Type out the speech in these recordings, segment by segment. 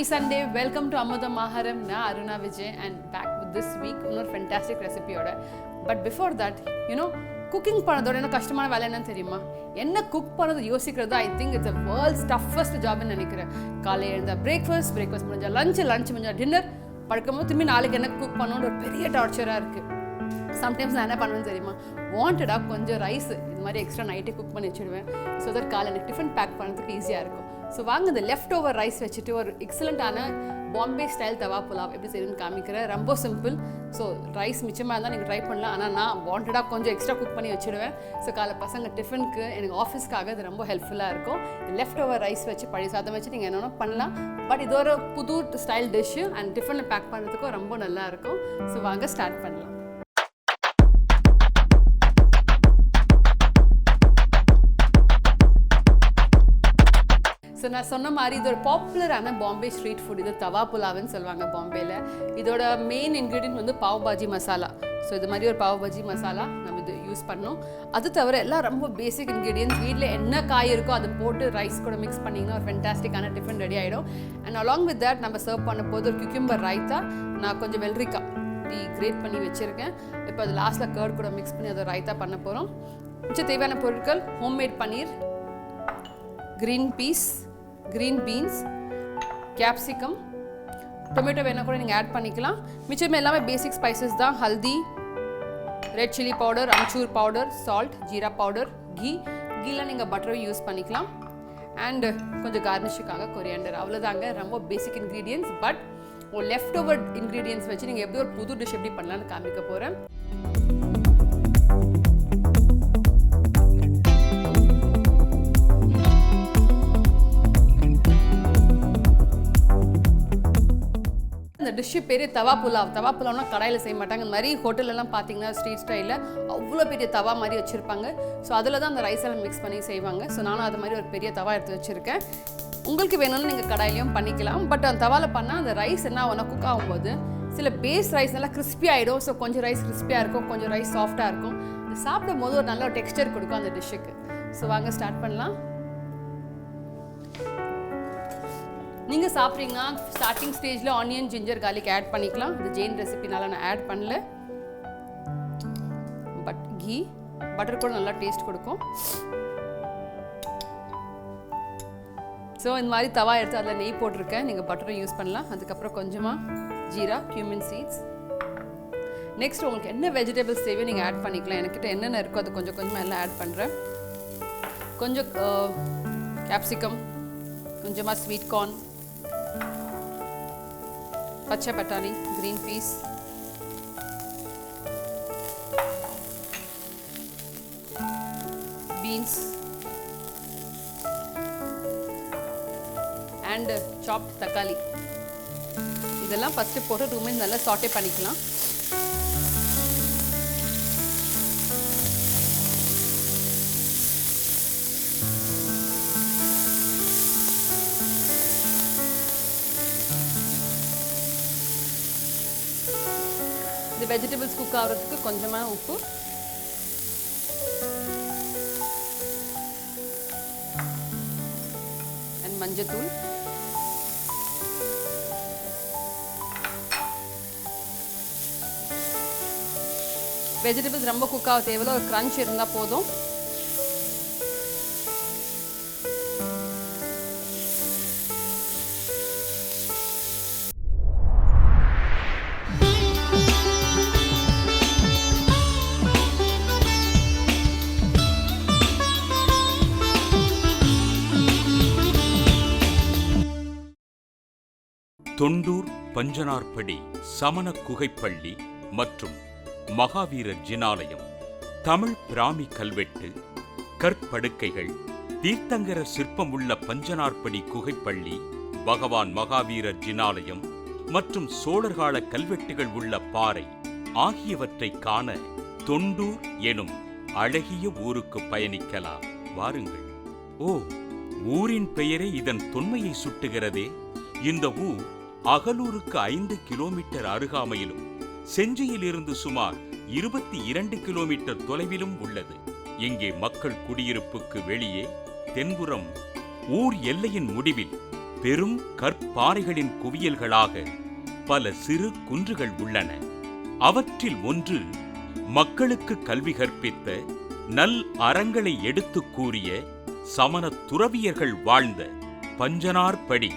Happy Sunday welcome to Amudham Aharam நான் Aruna Vijay and back with this week இன்னொரு fantastic ரெசிபியோட but before that you know cooking பண்ணதோட என்ன கஷ்டமான வேலை என்னன்னு தெரியுமா? என்ன குக் பண்ணது யோசிக்கிறது I think it's a world's toughest ஜாப்னு நினைக்கிறேன். காலையில் எழுந்த பிரேக்ஃபாஸ்ட் பிரேக்ஃபாஸ்ட் முடிஞ்சால் லஞ்ச் லஞ்ச் முடிஞ்சால் டின்னர் படுக்கும்போது திரும்பி நாளைக்கு என்ன குக் பண்ணணும்னு ஒரு பெரிய டார்ச்சராக இருக்குது சம்டைம்ஸ் நான் என்ன பண்ணுவேன்னு தெரியுமா? வாண்டடாக கொஞ்சம் ரைஸ் இந்த மாதிரி எக்ஸ்ட்ரா நைட்டே குக் பண்ணி வச்சுடுவேன் ஸோ தட் காலை எனக்கு டிஃபன் பேக் பண்ணுறதுக்கு ஈஸியாக இருக்கும். ஸோ வாங்க இந்த லெஃப்ட் ஓவர் ரைஸ் வச்சுட்டு ஒரு எக்ஸலண்ட்டான பாம்பே ஸ்டைல் தவா புலாவ் எப்படி செய்யணும்னு காமிக்கிறேன். ரொம்ப சிம்பிள் ஸோ ரைஸ் மிச்சமாக இருந்தால் நீங்கள் ட்ரை பண்ணலாம். ஆனால் நான் வாண்டடாக கொஞ்சம் எக்ஸ்ட்ரா குக் பண்ணி வச்சுடுவேன். ஸோ காலை பசங்க டிஃபனுக்கு எனக்கு ஆஃபீஸ்க்காக இது ரொம்ப ஹெல்ப்ஃபுல்லாக இருக்கும். லெஃப்ட் ஓவர் ரைஸ் வச்சு பழைய சாதம் வச்சு நீங்கள் என்னென்ன பண்ணலாம். பட் இது ஒரு புது ஸ்டைல் டிஷ்ஷு அண்ட் டிஃபனில் பேக் பண்ணுறதுக்கும் ரொம்ப நல்லாயிருக்கும் ஸோ வாங்க ஸ்டார்ட் பண்ணலாம். ஸோ நான் சொன்ன மாதிரி இது ஒரு பாப்புலரான பாம்பே ஸ்ட்ரீட் ஃபுட் இது தவா புலாவுன்னு சொல்லுவாங்க பாம்பேயில் இதோட மெயின் இன்க்ரீடியன்ட் வந்து பாவ் பாஜி மசாலா. ஸோ இது மாதிரி ஒரு பாவ் பாஜி மசாலா நம்ம இது யூஸ் பண்ணோம். அது தவிர எல்லாம் ரொம்ப பேசிக் இன்க்ரீடியன்ஸ் வீட்டில் என்ன காய் இருக்கோ அதை போட்டு ரைஸ் கூட மிக்ஸ் பண்ணிங்கன்னா ஒரு ஃபென்டாஸ்டிக்கான டிஃபன் ரெடி ஆகிடும் அண்ட் அலாங் வித் தட் நம்ம சர்வ் பண்ண போது ஒரு குக்கும்பர் ரைத்தா நான் கொஞ்சம் வெள்ளரிக்காய் டீ கிரேட் பண்ணி வச்சுருக்கேன். இப்போ அது லாஸ்ட்டில் கர்ட் கூட மிக்ஸ் பண்ணி அதை ரைத்தா பண்ண போகிறோம் மிச்சம் தேவையான பொருட்கள் homemade paneer green peas green beans capsicum tomato வேணால் கூட நீங்கள் ஆட் பண்ணிக்கலாம். மிச்சம் எல்லாமே பேசிக் ஸ்பைசஸ் தான். Haldi red chilli powder amchur powder salt jeera powder ghee கீலாம் நீங்கள் பட்டரும் யூஸ் பண்ணிக்கலாம். அண்டு கொஞ்சம் கார்னிஷுக்காக கொரியாண்டர் அவ்வளோதாங்க ரொம்ப பேசிக் இன்க்ரீடியன்ஸ் பட் ஒரு லெஃப்ட் ஓவர் இன்க்ரீடியன்ஸ் வச்சு நீங்கள் எப்படி ஒரு புது டிஷ் எப்படி பண்ணலான்னு காமிக்க போகிறேன் டிஷ்ஷு பேர் தவா புலாவ். தவா புலாவ்னா கடாயில் செய்ய மாட்டாங்க. இந்த மாதிரி ஹோட்டல்லலாம் பார்த்தீங்கன்னா ஸ்ட்ரீட் ஸ்டைலில் அவ்வளோ பெரிய தவா மாதிரி வச்சுருப்பாங்க. ஸோ அதில் தான் அந்த ரைஸ் எல்லாம் மிக்ஸ் பண்ணி செய்வாங்க. ஸோ நானும் அது மாதிரி ஒரு பெரிய தவா எடுத்து வச்சுருக்கேன். உங்களுக்கு வேணும்னு நீங்கள் கடாயிலையும் பண்ணிக்கலாம். பட் அந்த தவாவில் பண்ணால் அந்த ரைஸ் என்ன ஆகும்னா குக் ஆகும்போது சில பேஸ் ரைஸ் நல்லா கிறிஸ்பி ஆகிடும் ஸோ கொஞ்சம் ரைஸ் கிறிஸ்பியாக இருக்கும். கொஞ்சம் ரைஸ் சாஃப்டாக இருக்கும். இது சாப்பிடும் போது ஒரு நல்ல ஒரு டெக்ஸ்டர் கொடுக்கும் அந்த டிஷ்ஷுக்கு ஸோ வாங்க ஸ்டார்ட் பண்ணலாம். நீங்கள் சாப்பிட்றீங்கன்னா ஸ்டார்டிங் ஸ்டேஜில் ஆனியன் ஜிஞ்சர் கார்லிக் ஆட் பண்ணிக்கலாம். இது ஜெயின் ரெசிபினால நான் ஆட் பண்ணல. பட் கீ பட்டர் கூட நல்லா டேஸ்ட் கொடுக்கும். ஸோ இந்த மாதிரி தவா எடுத்து அதில் நெய் போட்டிருக்கேன். நீங்கள் பட்டரும் யூஸ் பண்ணலாம். அதுக்கப்புறம் கொஞ்சமாக ஜீரா கியூமின் சீட்ஸ் நெக்ஸ்ட் உங்களுக்கு என்ன வெஜிடபிள்ஸ் தேவையோ நீங்கள் ஆட் பண்ணிக்கலாம். என்கிட்ட என்னென்ன இருக்கோ அது கொஞ்சம் கொஞ்சமாக எல்லாம் ஆட் பண்ணுறேன் கொஞ்சம் கேப்சிகம் கொஞ்சமாக ஸ்வீட் கார்ன் பச்சை பட்டாணி green peas beans and soft தக்காளி. இதெல்லாம் ஃபஸ்ட்டு போட்டு டூ மினிட்ஸ் நல்லா சாட்டே பண்ணிக்கலாம். வெஜிடபிள்ஸ் குக் ஆகிறதுக்கு கொஞ்சமாக உப்பு. அண்ட் மஞ்சத்தூள். வெஜிடபிள்ஸ் ரொம்ப குக் ஆக தேவையில்ல ஒரு க்ரன்ச் இருந்தால் போதும். தொண்டூர் பஞ்சனார்படி சமண குகைப்பள்ளி மற்றும் மகாவீரர் ஜினாலயம் தமிழ் பிராமி கல்வெட்டு கற்படுக்கைகள் தீர்த்தங்கரர் சிற்பம் உள்ள பஞ்சனார்படி குகைப்பள்ளி பகவான் மகாவீரர் ஜினாலயம் மற்றும் சோழர்கால கல்வெட்டுகள் உள்ள பாறை ஆகியவற்றை காண தொண்டூர் எனும் அழகிய ஊருக்கு பயணிக்கலாம். வாருங்கள். ஓ ஊரின் பெயரே இதன் தொன்மையை சுட்டுகிறதே. இந்த ஊர் அகலூருக்கு ஐந்து கிலோமீட்டர் அருகாமையிலும் செஞ்சியிலிருந்து சுமார் இருபத்தி இரண்டு கிலோமீட்டர் தொலைவிலும் உள்ளது. இங்கே மக்கள் குடியிருப்புக்கு வெளியே தென்புறம் ஊர் எல்லையின் முடிவில் பெரும் கற்பாறைகளின் குவியல்களாக பல சிறு குன்றுகள் உள்ளன. அவற்றில் ஒன்று மக்களுக்கு கல்வி கற்பித்த நல் அறங்களை எடுத்துக் கூறிய சமண துறவியர்கள் வாழ்ந்த பஞ்சனார்படி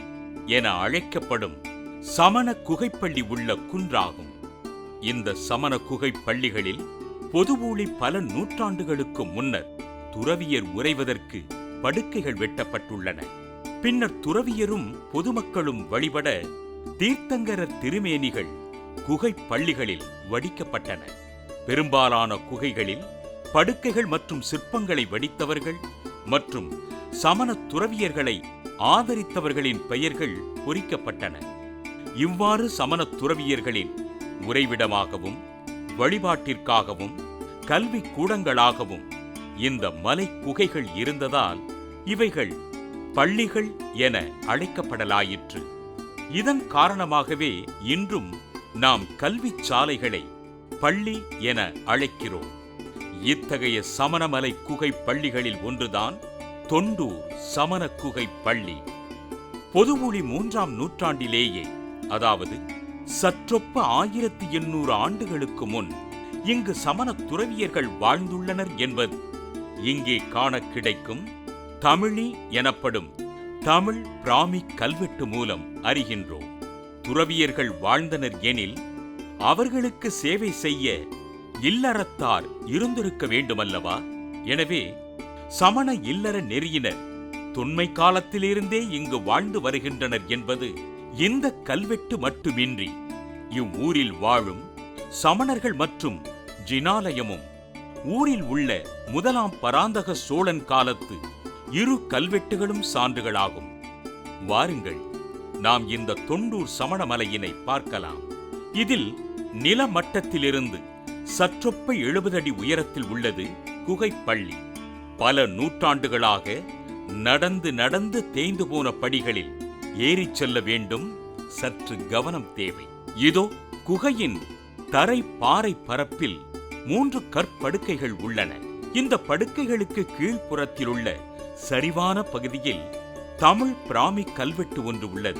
என அழைக்கப்படும் சமண குகைப்பள்ளி உள்ள குன்றாகும். இந்த சமண குகை பள்ளிகளில் பொதுவூழி பல நூற்றாண்டுகளுக்கு முன்னர் துறவியர் உறைவதற்கு படுக்கைகள் வெட்டப்பட்டுள்ளன. பின்னர் துறவியரும் பொதுமக்களும் வழிபட தீர்த்தங்கரர் திருமேனிகள் குகை பள்ளிகளில் வடிக்கப்பட்டன. பெரும்பாலான குகைகளில் படுக்கைகள் மற்றும் சிற்பங்களை வடித்தவர்கள் மற்றும் சமண துறவியர்களை ஆதரித்தவர்களின் பெயர்கள் பொறிக்கப்பட்டன. இவ்வாறு சமண துறவியர்களின் உறைவிடமாகவும் வழிபாட்டிற்காகவும் கல்வி கூடங்களாகவும் இந்த மலை குகைகள் இருந்ததால் இவைகள் பள்ளிகள் என அழைக்கப்படலாயிற்று. இதன் காரணமாகவே இன்றும் நாம் கல்விச் சாலைகளை பள்ளி என அழைக்கிறோம். இத்தகைய சமணமலை குகை பள்ளிகளில் ஒன்றுதான் தொண்டூர் சமண குகை பள்ளி. பொதுமொழி மூன்றாம் நூற்றாண்டிலேயே அதாவது சற்றொப்ப ஆயிரத்தி எண்ணூறு ஆண்டுகளுக்கு முன் இங்கு சமண துறவியர்கள் வாழ்ந்துள்ளனர் என்பது இங்கே காண கிடைக்கும் தமிழி எனப்படும் தமிழ் பிராமி கல்வெட்டு மூலம் அறிகின்றோம். துறவியர்கள் வாழ்ந்தனர் எனில் அவர்களுக்கு சேவை செய்ய இல்லறத்தார் இருந்திருக்க வேண்டுமல்லவா? எனவே சமண இல்லற நெறியினர் தொன்மை காலத்திலிருந்தே இங்கு வாழ்ந்து வருகின்றனர் என்பது இந்த கல்வெட்டு மட்டுமின்றி இவ்வூரில் வாழும் சமணர்கள் மற்றும் ஜினாலயமும் ஊரில் உள்ள முதலாம் பராந்தக சோழன் காலத்து இரு கல்வெட்டுகளும் சான்றுகளாகும். வாருங்கள் நாம் இந்த தொண்டூர் சமணமலையினை பார்க்கலாம். இதில் நிலமட்டத்திலிருந்து சற்றொப்ப எழுபது அடி உயரத்தில் உள்ளது குகைப்பள்ளி. பல நூற்றாண்டுகளாக நடந்து நடந்து தேய்ந்து போன படிகளில் ஏறிச் செல்ல வேண்டும். சற்று கவனம் தேவை. இதோ குகையின் தரை பாறை பரப்பில் மூன்று கற்படுக்கைகள் உள்ளன. இந்த படுக்கைகளுக்கு கீழ்ப்புறத்தில் உள்ள சரிவான பகுதியில் தமிழ் பிராமி கல்வெட்டு ஒன்று உள்ளது.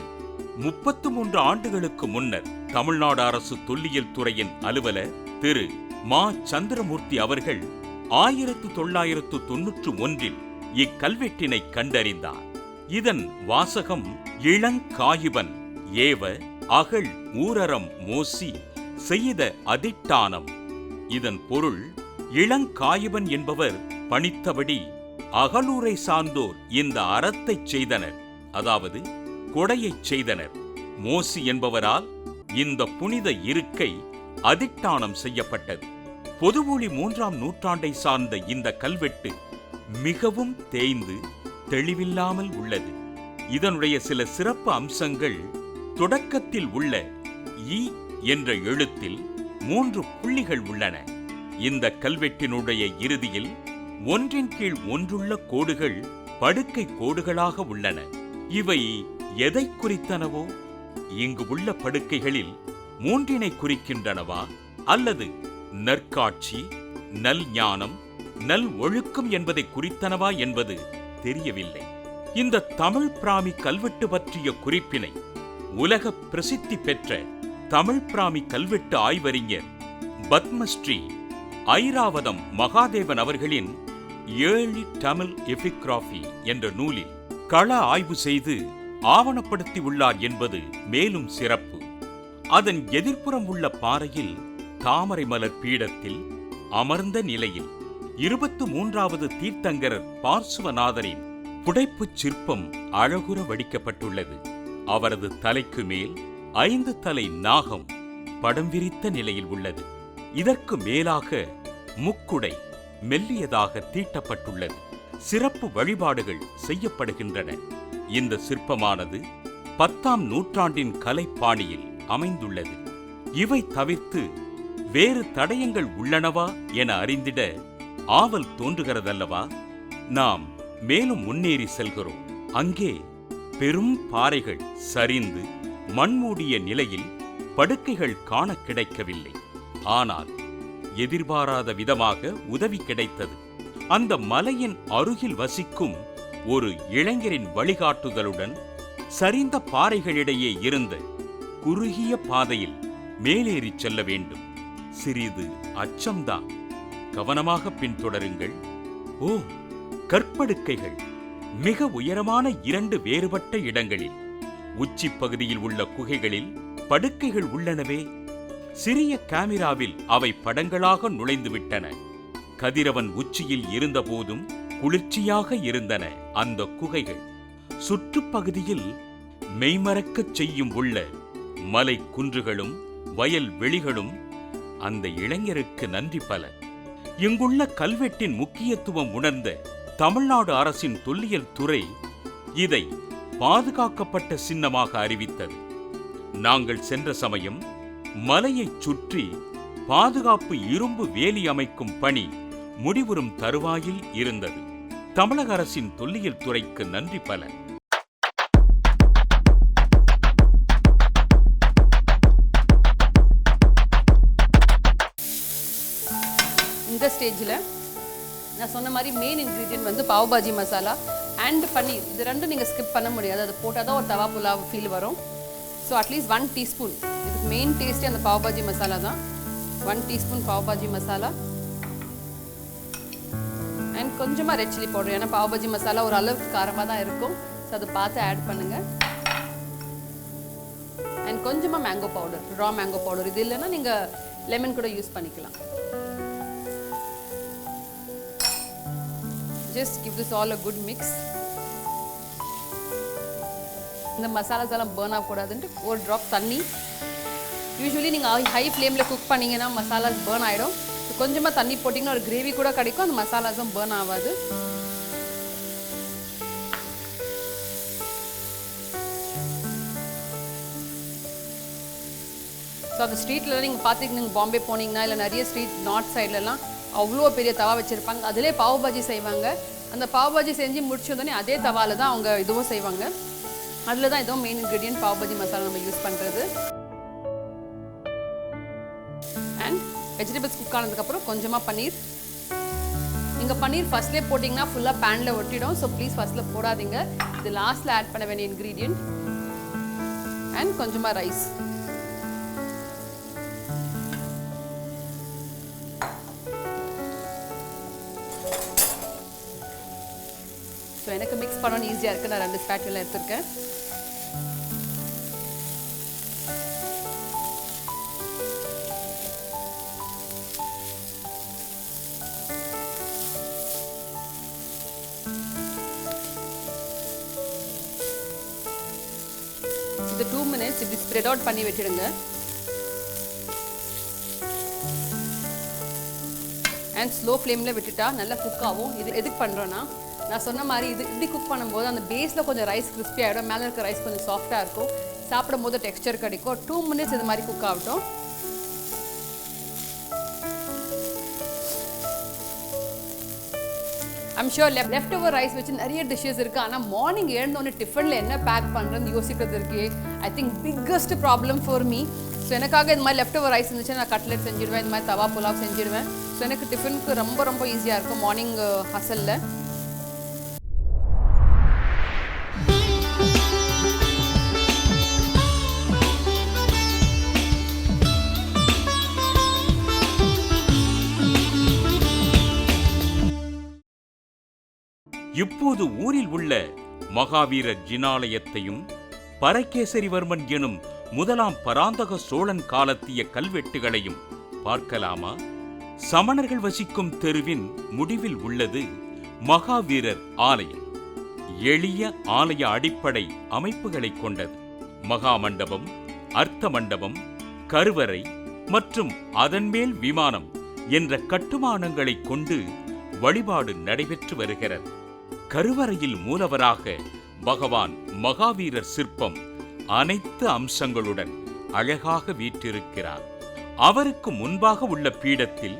முப்பத்து மூன்று ஆண்டுகளுக்கு முன்னர் தமிழ்நாடு அரசு தொல்லியல் துறையின் அலுவலர் திரு. மா. சந்திரமூர்த்தி அவர்கள் ஆயிரத்து தொள்ளாயிரத்து தொன்னூற்று ஒன்றில் இக்கல்வெட்டினை கண்டறிந்தார். இதன் வாசகம் இளங்காயுபன் ஏவ அகழ் ஊரரம் மோசி செய்த அதிட்டானம். இதன் பொருள் இளங்காயுபன் என்பவர் பணித்தபடி அகலூரை சார்ந்தோர் இந்த அறத்தைச் செய்தனர். அதாவது கொடையைச் செய்தனர். மோசி என்பவரால் இந்த புனித இருக்கை அதிட்டானம் செய்யப்பட்டது. பொதுமொழி மூன்றாம் நூற்றாண்டை சார்ந்த இந்த கல்வெட்டு மிகவும் தேய்ந்து தெளிவில்லாமல் உள்ளது. இதனுடைய சில சிறப்பு அம்சங்கள் தொடக்கத்தில் உள்ள இ என்ற எழுத்தில் மூன்று புள்ளிகள் உள்ளன. இந்த கல்வெட்டினுடைய இறுதியில் ஒன்றின் கீழ் ஒன்றுள்ள கோடுகள் படுக்கை கோடுகளாக உள்ளன. இவை எதை குறித்தனவோ? இங்கு உள்ள படுக்கைகளில் மூன்றினை குறிக்கின்றனவா? அல்லது நற்காட்சி நல் ஞானம் நல் ஒழுக்கம் என்பதை குறித்தனவா என்பது தெரியவில்லை. இந்த தமிழ் பிராமி கல்வெட்டு பற்றிய குறிப்பினை உலக பிரசித்தி பெற்ற தமிழ் பிராமி கல்வெட்டு ஆய்வறிஞர் பத்மஸ்ரீ ஐராவதம் மகாதேவன் அவர்களின் ஏழி தமிழ் எபிகிராபி என்ற நூலில் கள ஆய்வு செய்து ஆவணப்படுத்தி உள்ளார் என்பது மேலும் சிறப்பு. அதன் எதிர்ப்புறம் உள்ள பாறையில் தாமரை மலர் பீடத்தில் அமர்ந்த நிலையில் இருபத்து மூன்றாவது தீர்த்தங்கரர் பார்சுவநாதரின் புடைப்புச் சிற்பம் அழகுற வடிக்கப்பட்டுள்ளது. அவரது தலைக்கு மேல் ஐந்து தலை நாகம் படம் விரித்த நிலையில் உள்ளது. இதற்கு மேலாக முக்குடை மெல்லியதாக தீட்டப்பட்டுள்ளது. சிறப்பு வழிபாடுகள் செய்யப்படுகின்றன. இந்த சிற்பமானது பத்தாம் நூற்றாண்டின் கலைப்பாணியில் அமைந்துள்ளது. இவை தவிர்த்து வேறு தடயங்கள் உள்ளனவா என அறிந்திட ஆவல் தோன்றுகிறதல்லவா? நாம் மேலும் முன்னேறி செல்கிறோம். அங்கே பெரும் பாறைகள் சரிந்து மண்மூடிய நிலையில் படுக்கைகள் காண கிடைக்கவில்லை. ஆனால் எதிர்பாராத விதமாக உதவி கிடைத்தது. அந்த மலையின் அருகில் வசிக்கும் ஒரு இளைஞரின் வழிகாட்டுதலுடன் சரிந்த பாறைகளிடையே இருந்த குறுகிய பாதையில் மேலேறிச் செல்ல வேண்டும். சிறிது அச்சம்தான். கவனமாக பின்தொடருங்கள். ஓ கற்படுக்கைகள். மிக உயரமான இரண்டு வேறுபட்ட இடங்களில். உச்சி பகுதியில் உள்ள குகைகளில் படுக்கைகள் உள்ளனவே. சிறிய கேமிராவில் அவை படங்களாக நுழைந்துவிட்டன. கதிரவன் உச்சியில் இருந்தபோதும் குளிர்ச்சியாக இருந்தன அந்த குகைகள். சுற்றுப்பகுதியில் மெய்மறக்கச் செய்யும் உள்ள மலை குன்றுகளும் வயல் வெளிகளும் அந்த இளைஞருக்கு நன்றி பல. இங்குள்ள கல்வெட்டின் முக்கியத்துவம் உணர்ந்த தமிழ்நாடு அரசின் தொல்லியல் துறை இதை பாதுகாக்கப்பட்ட சின்னமாக அறிவித்தது. நாங்கள் சென்ற சமயம் மலையைச் சுற்றி பாதுகாப்பு இரும்பு வேலி அமைக்கும் பணி முடிவுறும் தருவாயில் இருந்தது. தமிழக அரசின் தொல்லியல் துறைக்கு நன்றி பல. ஸ்டேஜில் நான் சொன்ன மாதிரி மெயின் இன்க்ரீடியன்ட் வந்து பாவ் பாஜி மசாலா அண்ட் பன்னீர். இது ரெண்டும் நீங்கள் ஸ்கிப் பண்ண முடியாது. அது போட்டால் தான் ஒரு தவா புலாவ் ஃபீல் வரும். So at least one teaspoon இதுக்கு மெயின் டேஸ்ட்டே அந்த பாவ் பாஜி மசாலா தான். One teaspoon pav bhaji masala. And கொஞ்சமாக ரெட் சில்லி பவுடர் ஏன்னா பாவ் பாஜி மசாலா ஒரு அளவுக்கு காரமாக தான் இருக்கும். ஸோ அதை பார்த்து ஆட் பண்ணுங்கள் அண்ட் கொஞ்சமாக mango powder raw mango powder இது இல்லைன்னா நீங்கள் லெமன் கூட யூஸ் பண்ணிக்கலாம். Just give this all a good mix. இந்த மசாலாஸ் எல்லாம் பேர்ன் ஆகக்கூடாதுன்ட்டு ஒரு ட்ராப் தண்ணி. யூஸ்வலி நீங்கள் ஹை ஃப்ளேமில் குக் பண்ணீங்கன்னா மசாலாஸ் பேர்ன் ஆகிடும் கொஞ்சமாக தண்ணி போட்டிங்கன்னா ஒரு கிரேவி கூட கிடைக்கும் அந்த மசாலாஸும் பேர்ன் ஆகாது. ஸோ அந்த ஸ்ட்ரீட்லலாம் நீங்கள் பார்த்துக்கிங்க பாம்பே போனீங்கன்னா இல்லை நிறைய ஸ்ட்ரீட் நார்த் சைட்லலாம் அவ்வளோ பெரிய தவா வச்சுருப்பாங்க. அதிலே பாவ் பாஜி செய்வாங்க. அந்த பாவ் பாஜி செஞ்சு முடிச்சோடனே அதே தவாவில் தான் அவங்க இதுவும் செய்வாங்க. அதில் தான் இதுவும் மெயின் இன்க்ரீடியன்ட் பாவ் பாஜி மசாலா நம்ம யூஸ் பண்ணுறது அண்ட் வெஜிடபிள்ஸ் குக் ஆனதுக்கப்புறம் கொஞ்சமாக பன்னீர். நீங்கள் பன்னீர் ஃபர்ஸ்ட்லேயே போட்டிங்கன்னா ஃபுல்லாக பேனில் ஒட்டிடும். ஸோ ப்ளீஸ் ஃபர்ஸ்ட்டில் போடாதீங்க. இது லாஸ்ட்டில் ஆட் பண்ண வேண்டிய இன்க்ரீடியன்ட் அண்ட் கொஞ்சமாக ரைஸ் எனக்கு மிக்ஸ் பண்ணணும் ஈஸியாக இருக்குது நான் ரெண்டு ஸ்பேட்யூலாம் எடுத்துருக்கேன். இது டூ மினிட்ஸ் இப்படி ஸ்ப்ரெட் அவுட் பண்ணி விட்டுடுங்க. அண்ட் ஸ்லோ ஃப்ளேமில் விட்டுட்டா நல்லா குக் ஆகும். இது எதுக்கு பண்ணுறோன்னா நான் சொன்ன மாதிரி இது இப்படி குக் பண்ணும்போது அந்த பேஸில் கொஞ்சம் ரைஸ் கிறிஸ்பி ஆகிடும் மேலே இருக்க ரைஸ் கொஞ்சம் சாஃப்டாக இருக்கும். சாப்பிடும் போது டெக்ஸ்டர் கிடைக்கும். டூ மினிட்ஸ் இது மாதிரி குக் ஆகட்டும். I'm sure left left over rice வச்சு நிறைய டிஷ்ஷஸ் இருக்குது ஆனால் மார்னிங் எழுந்தோடனே டிஃபனில் என்ன பேக் பண்ணுறதுன்னு யோசிக்கிறது இருக்கு. I think biggest problem for me so எனக்காக இந்த மாதிரி லெஃப்ட் ஓவர் ரைஸ் இருந்துச்சு நான் கட்லெட் செஞ்சிடுவேன். இந்த மாதிரி தவா புலாவ் செஞ்சிடுவேன். ஸோ எனக்கு டிஃபனுக்கு ரொம்ப ரொம்ப ஈஸியாக இருக்கும் மார்னிங் ஹசலில் uh, இப்போது ஊரில் உள்ள மகாவீரர் ஜினாலயத்தையும் பரகேசரிவர்மன் எனும் முதலாம் பராந்தக சோழன் காலத்திய கல்வெட்டுகளையும் பார்க்கலாமா? சமணர்கள் வசிக்கும் தெருவின் முடிவில் உள்ளது மகாவீரர் ஆலயம். எளிய ஆலய அடிப்படை அமைப்புகளை கொண்டது. மகா மண்டபம் அர்த்த மண்டபம் கருவறை மற்றும் அதன்மேல் விமானம் என்ற கட்டுமானங்களைக் கொண்டு வழிபாடு நடைபெற்று வருகிறது. கருவறையில் மூலவராக பகவான் மகாவீரர் சிற்பம் அனைத்து அம்சங்களுடன் அழகாக வீற்றிருக்கிறார். அவருக்கு முன்பாக உள்ள பீடத்தில்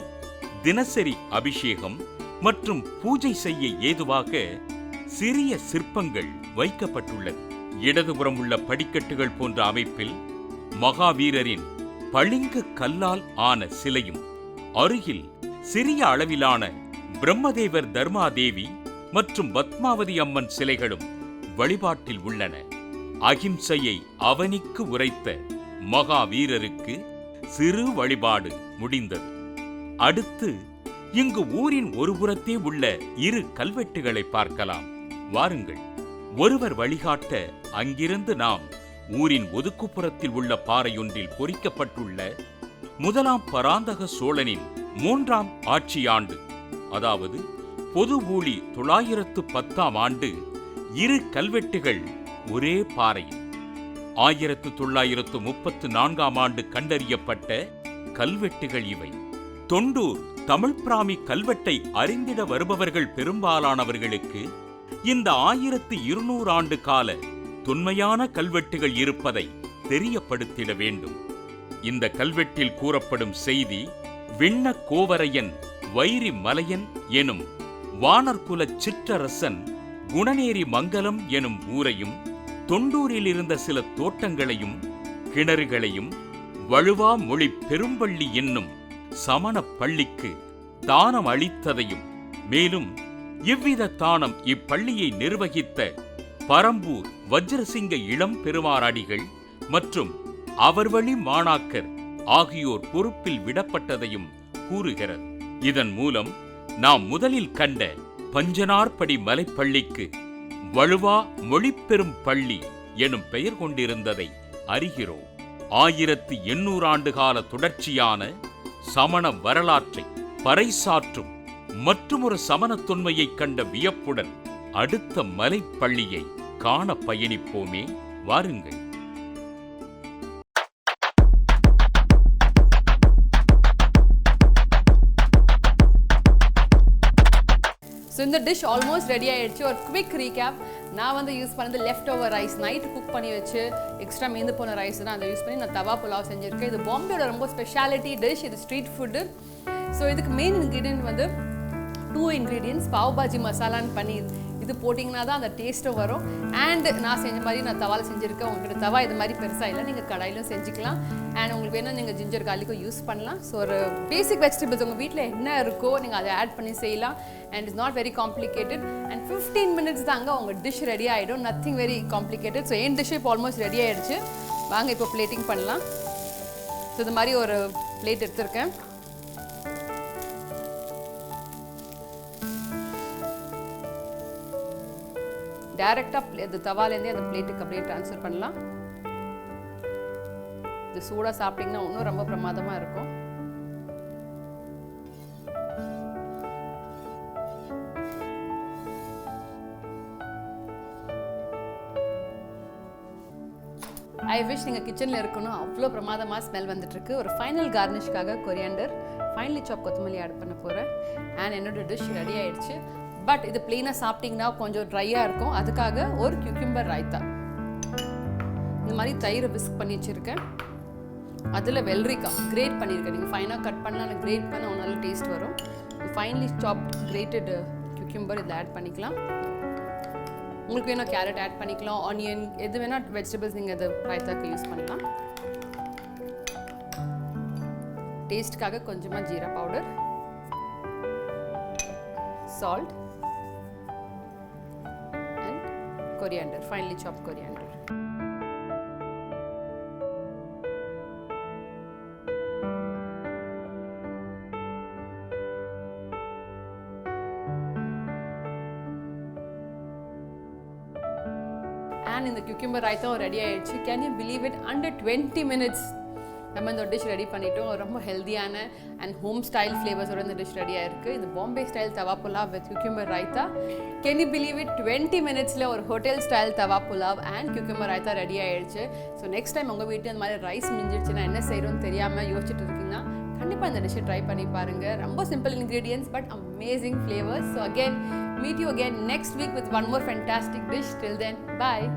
தினசரி அபிஷேகம் மற்றும் பூஜை செய்ய ஏதுவாக சிறிய சிற்பங்கள் வைக்கப்பட்டுள்ளது. இடதுபுறம் உள்ள படிக்கட்டுகள் போன்ற அமைப்பில் மகாவீரரின் பளிங்கு கல்லால் ஆன சிலையும் அருகில் சிறிய அளவிலான பிரம்மதேவர் தர்மாதேவி மற்றும் பத்மாவதி அம்மன் சிலைகளும் வழிபாட்டில் உள்ளன. அகிம்சையை அவனிக்கு உரைத்த மகாவீரருக்கு சிறு வழிபாடு முடிந்தது. அடுத்து இங்கு ஊரின் ஒருபுறத்தே உள்ள இரு கல்வெட்டுகளை பார்க்கலாம். வாருங்கள். ஒருவர் வழிகாட்ட அங்கிருந்து நாம் ஊரின் ஒதுக்குப்புறத்தில் உள்ள பாறையொன்றில் பொறிக்கப்பட்டுள்ள முதலாம் பராந்தக சோழனின் மூன்றாம் ஆட்சியாண்டு அதாவது பொது ஊழி தொள்ளாயிரத்து பத்தாம் ஆண்டு இரு கல்வெட்டுகள் ஒரே பாறை ஆயிரத்து தொள்ளாயிரத்து முப்பத்து நான்காம் ஆண்டு கண்டறியப்பட்ட கல்வெட்டுகள் இவை. தொண்டூர் தமிழ் பிராமி கல்வெட்டை அறிந்திட வருபவர்கள் பெரும்பாலானவர்களுக்கு இந்த ஆயிரத்து இருநூறு ஆண்டு கால தொன்மையான கல்வெட்டுகள் இருப்பதை தெரியப்படுத்திட வேண்டும். இந்த கல்வெட்டில் கூறப்படும் செய்தி விண்ண கோவரையன் வைரி மலையன் எனும் வானர்குலச் சிற்றரசன் குணநேரி மங்கலம் எனும் ஊரையும் தொண்டூரில் இருந்த சில தோட்டங்களையும் கிணறுகளையும் வழுவா மொழி பெரும்பள்ளி என்னும் சமண பள்ளிக்கு தானம் அளித்ததையும் மேலும் இவ்வித தானம் இப்பள்ளியை நிர்வகித்த பரம்பூர் வஜ்ரசிங்க இளம் பெருமாறடிகள் மற்றும் அவர் வழி மாணாக்கர் ஆகியோர் பொறுப்பில் விடப்பட்டதையும் கூறுகிறது. இதன் மூலம் நாம் முதலில் கண்ட பஞ்சனார்படி மலைப்பள்ளிக்கு வலுவா மொழிப்பெரும் பள்ளி எனும் பெயர் கொண்டிருந்ததை அறிகிறோம். ஆயிரத்து எண்ணூறு ஆண்டு கால தொடர்ச்சியான சமண வரலாற்றை பறைசாற்றும் மற்றுமொரு சமண தொன்மையை கண்ட வியப்புடன் அடுத்த மலைப்பள்ளியை காண பயணிப்போமே? வாருங்கள். இந்த டிஷ் ஆல்மோஸ்ட் ரெடி ஆகிடுச்சு ஒரு குவிக் ரீகேப் நான் வந்து யூஸ் பண்ணது left over rice night cook பண்ணி வச்சு எக்ஸ்ட்ரா மீந்து போன ரைஸ் தான் அதை யூஸ் பண்ணி நான் தவா புலாவ் செஞ்சுருக்கேன். இது பாம்பேயோட ரொம்ப ஸ்பெஷாலிட்டி டிஷ் இது ஸ்ட்ரீட் ஃபுட்டு ஸோ இதுக்கு மெயின் இன்க்ரீடியன்ட் வந்து டூ இன்க்ரீடியன்ஸ் பாவ் பாஜி மசாலான்னு பன்னீர் இது போட்டிங்கன்னா தான் அந்த டேஸ்ட்டும் வரும். அண்ட் நான் செஞ்ச மாதிரி நான் தவாவில் செஞ்சுருக்கேன். உங்கள்கிட்ட தவா இது மாதிரி பெருசாக இல்லை. நீங்கள் கடாயிலும் செஞ்சுக்கலாம். அண்ட் உங்களுக்கு வேணால் நீங்கள் ஜிஞ்சர் கார்லிக்கும் யூஸ் பண்ணலாம். ஸோ ஒரு பேசிக் வெஜிடபிள்ஸ் உங்கள் வீட்டில் என்ன இருக்கோ நீங்கள் அதை ஆட் பண்ணி செய்யலாம். And it's not very complicated and fifteen minutes தாங்க உங்கள் டிஷ் ரெடி ஆகிடும் நத்திங் வெரி காம்ப்ளிகேட்டட் ஸோ என் டிஷ் இப்போ ஆல்மோஸ்ட் ரெடி ஆகிடுச்சு வாங்க இப்போ பிளேட்டிங் பண்ணலாம். ஸோ இது மாதிரி ஒரு பிளேட் எடுத்திருக்கேன். டேரெக்டாக இந்த தவாலேருந்தே அந்த பிளேட்டுக்கு அப்படியே ட்ரான்ஸ்ஃபர் பண்ணலாம். இது சூடாக சாப்பிட்டிங்கன்னா இன்னும் ரொம்ப பிரமாதமாக இருக்கும். ஐ விஷ் நீங்கள் கிச்சனில் இருக்கணும். அவ்வளோ பிரமாதமாக ஸ்மெல் வந்துட்டுருக்கு. ஒரு ஃபைனல் கார்னிஷ்காக கொரியாண்டர் ஃபைனலி சாப் கொத்தமல்லி ஆட் பண்ண போகிறேன் அண்ட் என்னோட டிஷ் ரெடி ஆகிடுச்சு பட் இது பிளெயினாக சாப்பிட்டிங்கன்னா கொஞ்சம் ட்ரையாக இருக்கும். அதுக்காக ஒரு கியூக்கிம்பர் ராய்த்தா இந்த மாதிரி தயிரை விஸ்க் பண்ணி வச்சுருக்கேன். அதில் வெள்ளரிக்காய் கிரேட் பண்ணியிருக்கேன். நீங்கள் ஃபைனாக கட் பண்ணலாம் கிரேட் பண்ண ஒரு நல்ல டேஸ்ட் வரும். ஃபைனலி சாப்ட் கிரேட்டட் கியூக்கிம்பர் இதில் ஆட் பண்ணிக்கலாம். உங்களுக்கு வேணால் கேரட் ஆட் பண்ணிக்கலாம். ஆனியன் எது வேணால் வெஜிடபிள்ஸ் நீங்கள் அது ராய்த்தாக்கு யூஸ் பண்ணலாம். டேஸ்ட்டுக்காக கொஞ்சமாக jeera powder salt coriander finally chop coriander and இந்த குக்கிம்பர் ராய்த்தாவும் ரெடி ஆயிடுச்சு can you believe it under twenty minutes நம்ம இந்த டிஷ் ரெடி பண்ணிட்டோம். ரொம்ப ஹெல்த்தியான அண்ட் ஹோம் ஸ்டைல் ஃப்ளேவர்ஸோட இந்த டிஷ் ரெடியாக இருக்குது இது Bombay style tawa pulao with cucumber raita can you believe it twenty மினிட்ஸில் ஒரு hotel style tawa pulao and cucumber raita ready ஆயிடுச்சு. ஸோ நெக்ஸ்ட் டைம் உங்கள் வீட்டில் இந்த மாதிரி ரைஸ் மிஞ்சிடுச்சுன்னா என்ன செய்யணும்னு தெரியாமல் யோசிச்சுட்டு இருக்கீங்கன்னா கண்டிப்பாக இந்த டிஷ்ஷை ட்ரை பண்ணி பாருங்கள் ரொம்ப simple ingredients but amazing flavours so again meet you again next week with one more fantastic dish till then bye